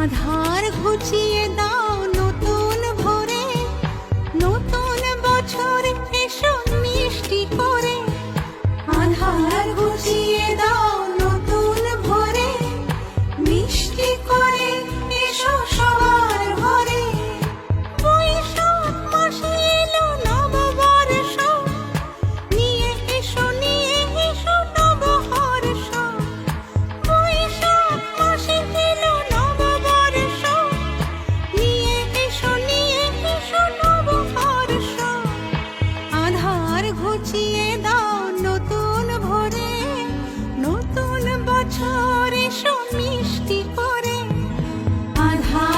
আধার ঘুচিয়ে দাও নতুন ভরে নতুন বছর এসো মিষ্টি করে। আধার ঘুচিয়ে দাও Radha.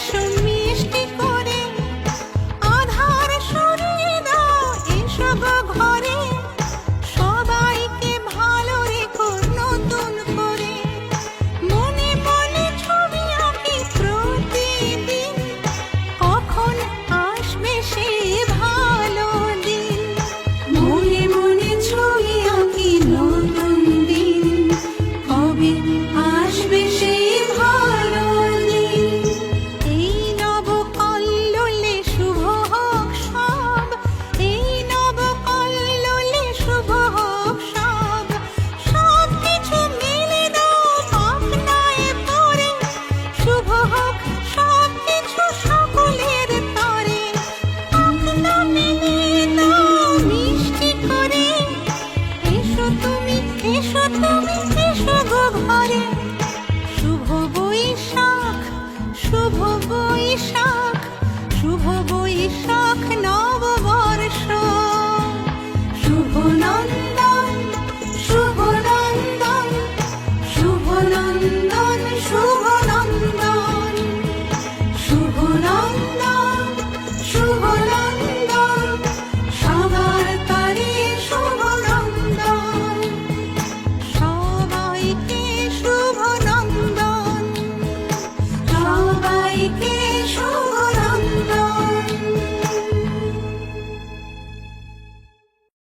生命。বৈশাখ শুভ বৈশাখ নববর্ষ। শুভ নন্দ।